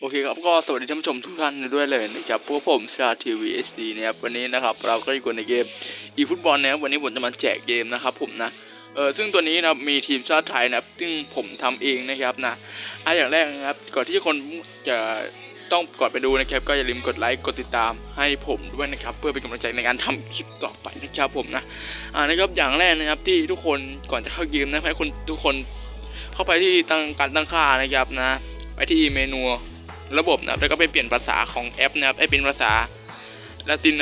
โอเคครับก็สวัสดีท่านผู้ชมทุกท่านด้วยเลยนะครับพวกผมชาทีวีเอชดีนะครับวันนี้นะครับเราก็อยู่ในเกมอีฟุตบอลนะครับวันนี้ผมจะมาแจกเกมนะครับผมนะเออซึ่งตัวนี้นะมีทีมชาติไทยนะซึ่งผมทำเองนะครับนะอะอย่างแรกนะครับก่อนที่คนจะต้องก่อนไปดูนะครับ ก็อย่าลืมกดไลค์กดติดตามให้ผมด้วยนะครับ เพื่อเป็นกำลังใจในการทำคลิปต่อไปนะครับผมนะอ่านะครับอย่างแรกนะครับที่ทุกคนก่อนจะเข้าเกมนะให้คนทุกคนเข้าไปที่ตั้งการตั้งค่านะครับนะ ไปที่เมนู ระบบนะครับแล้วก็ไปเปลี่ยนภาษาของแอปนะครับให้เป็นภาษาละติน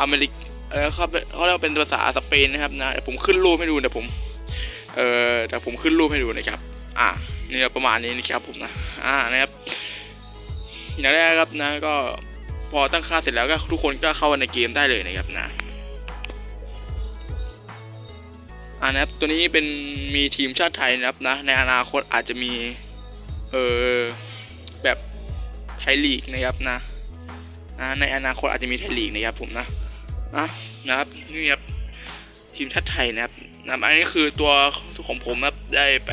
อเมริกเออเขาเขาเรียกว่าเป็นภาษาสเปนนะครับนะเดี๋ยวผมขึ้นรูปให้ดูเดี๋ยวผมเออเดี๋ยวผมขึ้นรูปให้ดูนะครับ อ่านี่ประมาณนี้นะครับผมนะอ่านะครับอย่างแรกครับนะ ก็พอตั้งค่าเสร็จแล้วก็ทุกคนก็เข้าในเกมได้เลยนะครับนะอ่านะครับตัวนี้เป็นมีทีมชาติไทยนะครับนะ ในอนาคตอาจจะมี เออ ทยลีกนะครับนะนะในอนาคตอาจจะมีไทยลีกนะครับผมนะนะนะครับนี่ครับทีมชาติไทยนะครับนะอันนี้คือตัวของผมนะครับได้ไป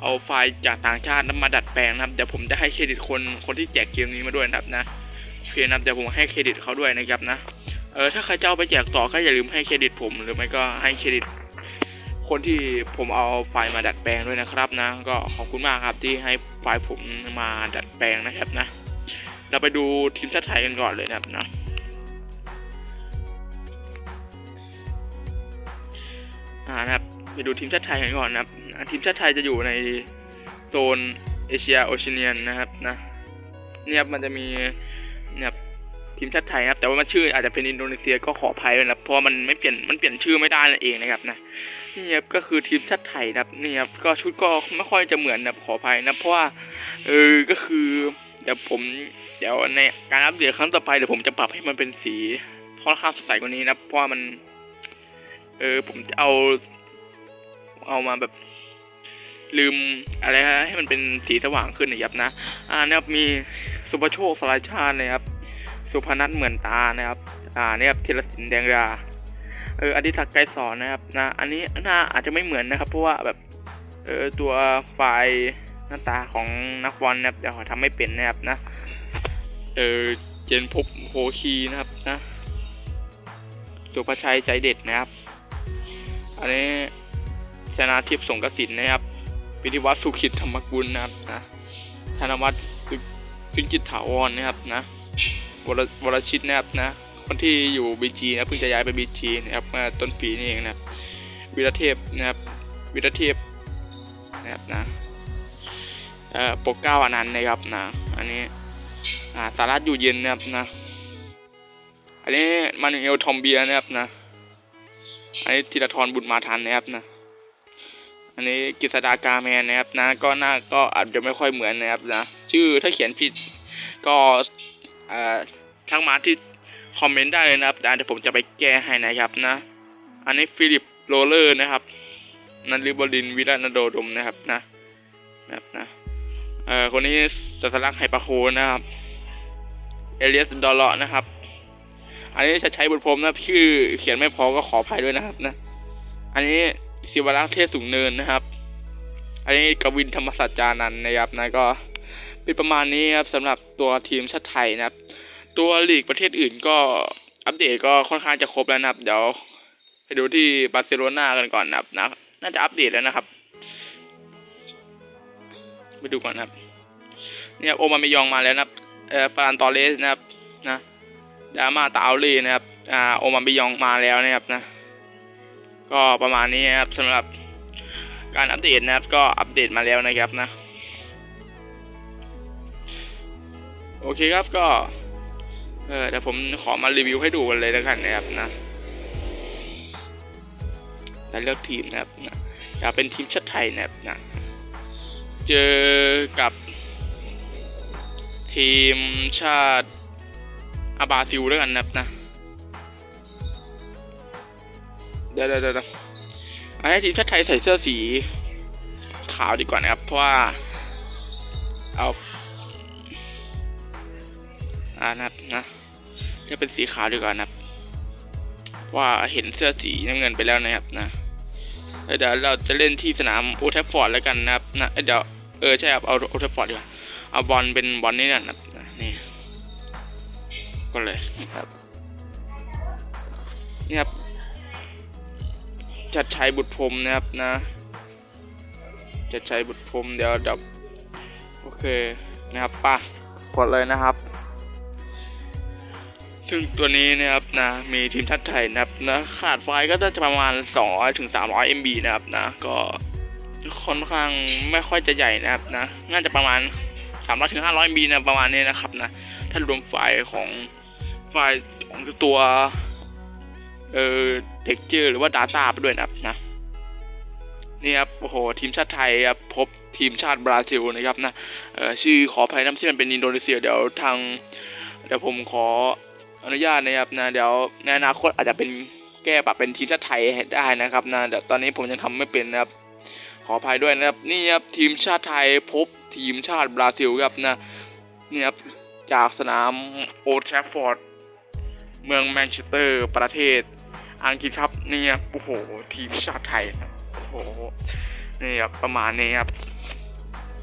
เอาไฟล์จากต่างชาตินำมาดัดแปลงนะครับเดี๋ยวผมจะให้เครดิตคนคนที่แจกเกมนี้มาด้วยนะครับนะโอเคนะครับเดี๋ยวผมให้เครดิตเขาด้วยนะครับนะเออถ้าใครจะเอาไปแจกต่อก็อย่าลืมให้เครดิตผม หรือไม่ก็ให้เครดิต คนที่ผมเอาไฟล์มาดัดแปลงด้วยนะครับนะ ก็ขอบคุณมากครับที่ให้ไฟล์ผมมาดัดแปลงนะครับนะ เราไปดูทีมชาติไทยกันก่อนเลยนะครับนะอ่านะครับไปดูทีมชาติไทยกันก่อนนะครับทีมชาติไทยจะอยู่ในโซนเอเชียโอเชียเนียนนะครับนะเนี่ยครับมันจะมีเนี่ยทีมชาติไทยครับแต่ว่ามันชื่ออาจจะเป็นอินโดนีเซียก็ขออภัยนะครับเพราะมันไม่เปลี่ยนมันเปลี่ยนชื่อไม่ได้นั่นเองนะครับนะนี่ครับก็คือทีมชาติไทยนะครับนี่ครับก็ชุดก็ไม่ค่อยจะเหมือนนะขออภัยนะเพราะว่าเออก็คือเดี๋ยวผมเดี๋ยวในการอัปเดตครั้งต่อไปเดี๋ยวผมจะปรับให้มันเป็นสีค่อนข้างสดใสกว่านี้นะเพราะว่ามัน เออผมจะเอา เอามาแบบ ลืมอะไรฮะให้มันเป็นสีสว่างขึ้นนะครับนะ อ่านะครับมีสุภโชคสลายชาตินะครับ สุพนัทเหมือนตานะครับ อ่าเนี่ยครับธีรศิลป์แดงดาเอออดิศักดิ์ไกรสอนนะครับนะอันนี้หน้าอาจจะไม่เหมือนนะครับ เพราะว่าแบบเออตัวไฟล์หน้าตาของนักบอลนะครับเดี๋ยวทำไม่เป็นนะครับนะ เออเจนพบโฮคีนะครับนะสุภชัยใจเด็ดนะครับ อันนี้ชนะทิพย์สงกสินนะครับพิธีวัฒน์สุขิตธรรมกุลนะครับนะธนวัฒน์ซึ่งจิตถาวรนะครับนะวรวรชิตนะครับนะคนที่อยู่บีจีนะเพิ่งจะย้ายไปบีจีนะครับมื่อต้นปีนี่เองนะครับวิรเทพนะครับวิรเทพนะครับนะเอ่อปกเก้าอนันต์นะครับนะอันนี้ อ่าสารัตอยู่เย็นนะครับนะ อันนี้มานูเอลทอมเบียนะครับนะ อันนี้ธีรทรบุญมาทันนะครับนะ อันนี้กิษดากาแมนนะครับนะ ก็หน้าก็อาจจะไม่ค่อยเหมือนนะครับนะ ชื่อถ้าเขียนผิดก็อ่อทักมาที่คอมเมนต์ได้เลยนะครับเดี๋ยวผมจะไปแก้ให้นะครับนะ อันนี้ฟิลิปโรเลอร์นะครับนันลิบดินวิรานโดดมนะครับนะนะครับนะเอ่อคนนี้สัสลักไฮปาโคนะครับ เอเลียสดอลเลาะนะครับ อันนี้จะใช้บทพรมนะชื่อเขียนไม่พอก็ขออภัยด้วยนะครับนะ อันนี้ศิวรักษ์เทศสูงเนินนะครับ อันนี้กวินธรรมสัจจานันท์นะครับนะก็เป็นประมาณนี้ครับสำหรับตัวทีมชาติไทยนะครับ ตัวลีกประเทศอื่นก็อัปเดตก็ค่อนข้างจะครบแล้วนะครับ เดี๋ยวไปดูที่บาร์เซโลนากันก่อนนะครับนะน่าจะอัปเดตแล้วนะครับ ไปดูก่อนนะครับเนี่ยโอมาเมยองมาแล้วนะครับ ฟานตอเลสนะครับนะดามาตาอลลีนะครับอ่าโอมาเมยองมาแล้วนะครับนะ ก็ประมาณนี้นะครับสำหรับการอัปเดตนะครับ ก็อัปเดตมาแล้วนะครับนะ โอเคครับก็เออเดี๋ยวผมขอมารีวิวให้ดูกันเลยแล้วกันนะครับนะแล้วเลือกทีมนะครับนะอยากเป็นทีมชาติไทยนะครับนะ เจอกับ ทีมชาติอาบราซิลแล้วกันนะครับนะเดี๋ยวเดี๋ยวเดี๋ยวเอาให้ทีมชาติไทยใส่เสื้อสี ขาวดีกว่านะครับ เพราะว่า เอาอ่านะครับนะจะเป็นสีขาวดีกว่านะครับ ว่าเห็นเสื้อสีน้ำเงินไปแล้วนะครับนะเดี๋ยวเราจะเล่นที่สนามโอทัฟฟอร์ดแล้วกันนะครับนะเดี๋ยวเออใช่ครับเอาโอทัฟฟอร์ดดีกว่า เอาบอลเป็นบอลนี่นะครับนี่ก็เลยนะครับนี่ครับจัดชัยบุตรพรมนะครับนะจัดชัยบุตรพรมเดี๋ยวเดับโอเคนะครับป่ะกดเลยนะครับ ซึ่งตัวนี้นะครับนะมีทีมชาติไทยนะครับนะขาดไฟล์ก็จะประมาณ 200ถึง300 MB นะครับนะก็ค่อนข้างไม่ค่อยจะใหญ่นะครับนะ น่าจะประมาณ 300ถึง500 MB นะประมาณนี้นะครับนะ ถ้ารวมไฟล์ของไฟล์ของตัวเอ่อ texture หรือว่า data ไปด้วยนะครับนะนี่ครับโอ้โหทีมชาติไทยครับพบทีมชาติบราซิลนะครับนะเอ่อชื่อขออภัยนะที่มันเป็นอินโดนีเซียเดี๋ยวทางเดี๋ยวผมขออนุญาตนะครับนะเดี๋ยวในอนาคตอาจจะเป็นแก้ปรับเป็นทีมชาติไทยได้นะครับนะเดี๋ยวตอนนี้ผมยังทำไม่เป็นนะครับ ขออภัยด้วยนะครับนี่ครับทีมชาติไทยพบทีมชาติบราซิลครับนะนี่ครับจากสนามโอทราฟฟอร์ดเมืองแมนเชสเตอร์ประเทศ อังกฤษครับนี่ครับโอ้โหทีมชาติไทยนะโอ้โหนี่ครับประมาณนี้ครับ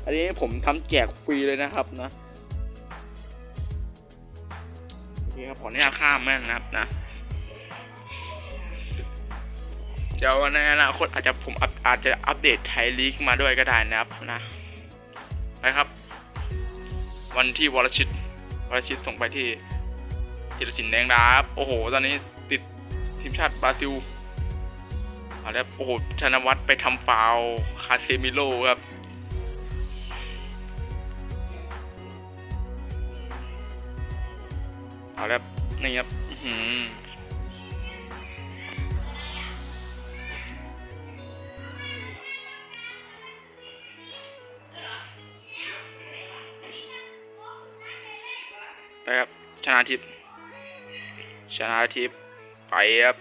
อันนี้ผมทำแจกฟรีเลยนะครับนะโอเคครับขออนุญาตข้ามแม่นนะครับนะเดี๋ยวในอนาคตอาจจะผมอัปอาจจะอัปเดต ไทยลีกมาด้วยก็ได้นะครับนะไปครับ วันที่วรชิตวรชิตส่งไปที่จิรศิลปแดงดาครับโอ้โห ตอนนี้ติดทีมชาติบราซิลเอาแล้วโอ้โหธนวัฒน์ไปทำฟาวคาเซมิโลครับเอาแล้วนี่ครับ ครับ ชนะทิพย์ชนะทิพย์ไปครับ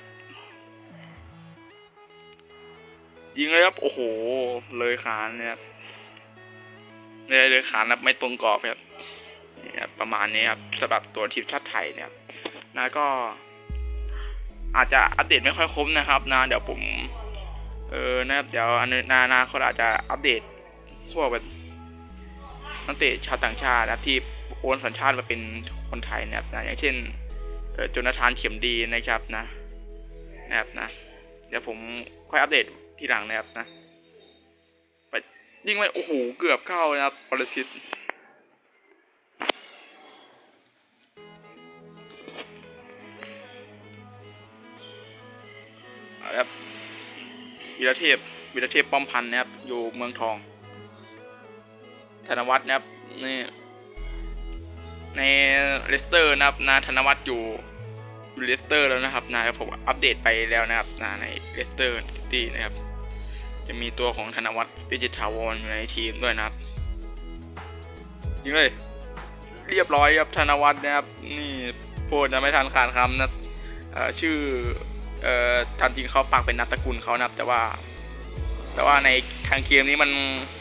ยิงเลยครับ โอ้โห เลยขานเนี่ยครับเลยเลยขานครับไม่ตรงกรอบครับนี่ครับประมาณนี้ครับสำหรับตัวทีมชาติไทยเนี่ยนะก็ อาจจะอัปเดตไม่ค่อยครบนะครับนะเดี๋ยวผม เออนะครับเดี๋ยวอนานาเขาอาจจะอัปเดตพวกแบบนักเตะชาวต่างชาตินะที่ โอนสัญชาติมาเป็นคนไทยนะครับนะอย่างเช่นจนาธานเข็มดีนะครับนะนะครับนะ เดี๋ยวผมค่อยอัปเดตทีหลังนะครับนะไปยิ่งไปโอ้โหเกือบเข้านะครับปรสิตเอาละครับวีรเทพวีรเทพป้อมพันธ์นะครับ อยู่เมืองทอง ธนวัฒน์นะครับ นี่ ในเลสเตอร์นะครับนะธนวัฒน์อยู่อยู่เลสเตอร์แล้วนะครับนะผมอัปเดตไปแล้วนะครับนะในเลสเตอร์ซิตี้นะครับ จะมีตัวของธนวัฒน์ดิจิทัลวอนอยู่ในทีมด้วยนะครับยิงเลยเรียบร้อยครับธนวัฒน์นะครับ นี่พูดจะไม่ทันขาดคำนะชื่อเอ่อตามจริงเขาปักเป็นนามสกุลเขานะครับ แต่ว่า แต่ว่าในทางเกมนี้มัน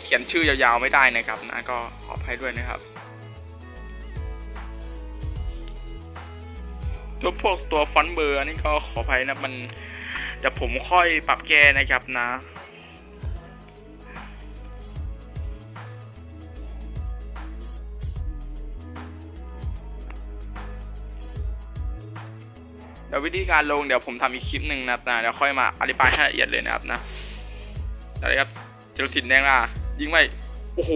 เขียนชื่อยาวๆไม่ได้นะครับนะก็ขออภัยด้วยนะครับ ตัวพวกตัวฟอนต์เบอร์อันนี้ก็ขออภัยนะมันแต่ผมค่อยปรับแก้นะครับนะเดี๋ยววิธีการลงเดี๋ยวผมทำอีกคลิปหนึ่งนะครับนะเดี๋ยวค่อยมาอธิบายให้ละเอียดเลยนะครับนะอะไรครับเจรสินแดงล่ะยิงไม่โอ้โห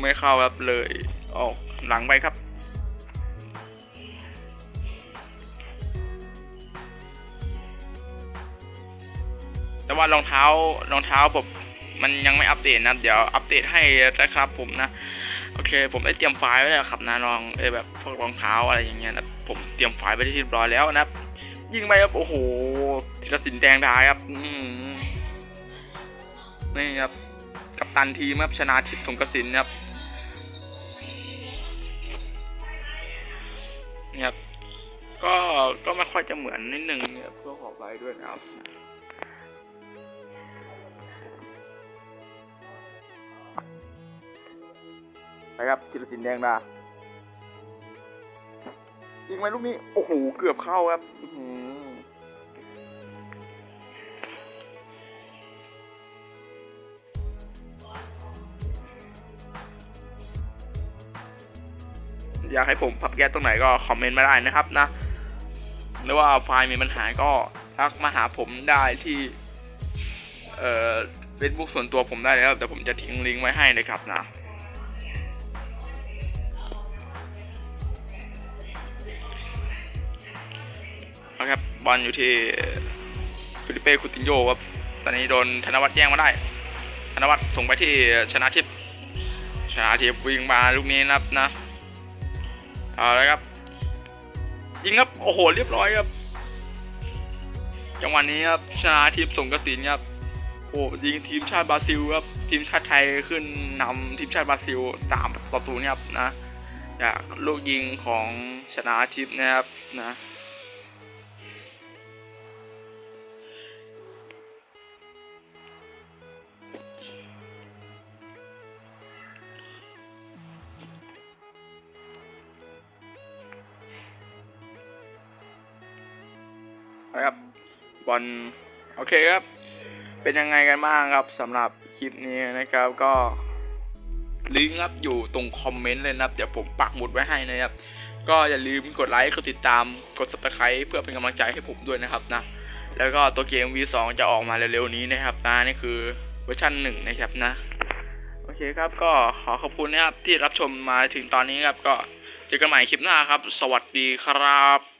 ไม่เข้าครับเลยออกหลังไปครับ แต่ว่ารองเท้ารองเท้าผมมันยังไม่อัปเดตนะ เดี๋ยวอัปเดตให้นะครับผมนะ โอเค ผมได้เตรียมไฟล์ไว้แล้วครับนะลองเออแบบพวกรองเท้าอะไรอย่างเงี้ยนะผมเตรียมไฟล์ไว้ที่เรียบร้อยแล้วนะยิงไปครับโอ้โหธีรสินแดงดาครับอืนี่ครับกัปตันทีมครับชนะทิพย์สงกสินครับนี่ครับก็ก็ไม่ค่อยจะเหมือนนิดนึงเนี่ยเพื่อขอไปด้วยนะครับ ไปครับธีรสินแดงดายิงไหมลูกนี้ โอ้โห เกือบเข้าครับอยากให้ผมปรับแก้ตรงไหนก็คอมเมนต์มาได้นะครับนะ หรือว่าไฟล์มีปัญหาก็ทักมาหาผมได้ที่ เอ่อเฟซบุ๊กส่วนตัวผมได้เลยครับแต่ผมจะทิ้งลิงก์ไว้ให้นะครับนะ บอลอยู่ที่ฟิลิปเป้คูตินโยครับตอนนี้โดนธนวัฒน์แย่งมาได้ ธนวัฒน์ส่งไปที่ชนะทิพย์ชนะทิพย์วิ่งมาลูกนี้นะครับนะเอาเลยครับ ยิงครับโอ้โหเรียบร้อยครับจังหวะนี้ครับชนะทิพย์ส่งกระสินครับโอ้ยิงทีมชาติบราซิลครับทีมชาติไทยขึ้นนำทีมชาติบราซิลสามประตูเนี่ยครับนะจากลูกยิงของชนะทิพย์นะครับนะ บอลโอเคครับ เป็นยังไงกันบ้างครับสำหรับคลิปนี้นะครับก็ลิงก์ครับอยู่ตรงคอมเมนต์เลยนะครับ เดี๋ยวผมปักหมุดไว้ให้นะครับ ก็อย่าลืมกดไลค์กดติดตามกด subscribe เพื่อเป็นกำลังใจให้ผมด้วยนะครับนะแล้วก็ตัวเกม V2 จะออกมาเร็วๆนี้นะครับนะนี่คือเวอร์ชันหนึ่งนะครับนะ โอเคครับก็ขอขอบคุณนะครับที่รับชมมาถึงตอนนี้ครับ ก็เจอกันใหม่คลิปหน้าครับ สวัสดีครับ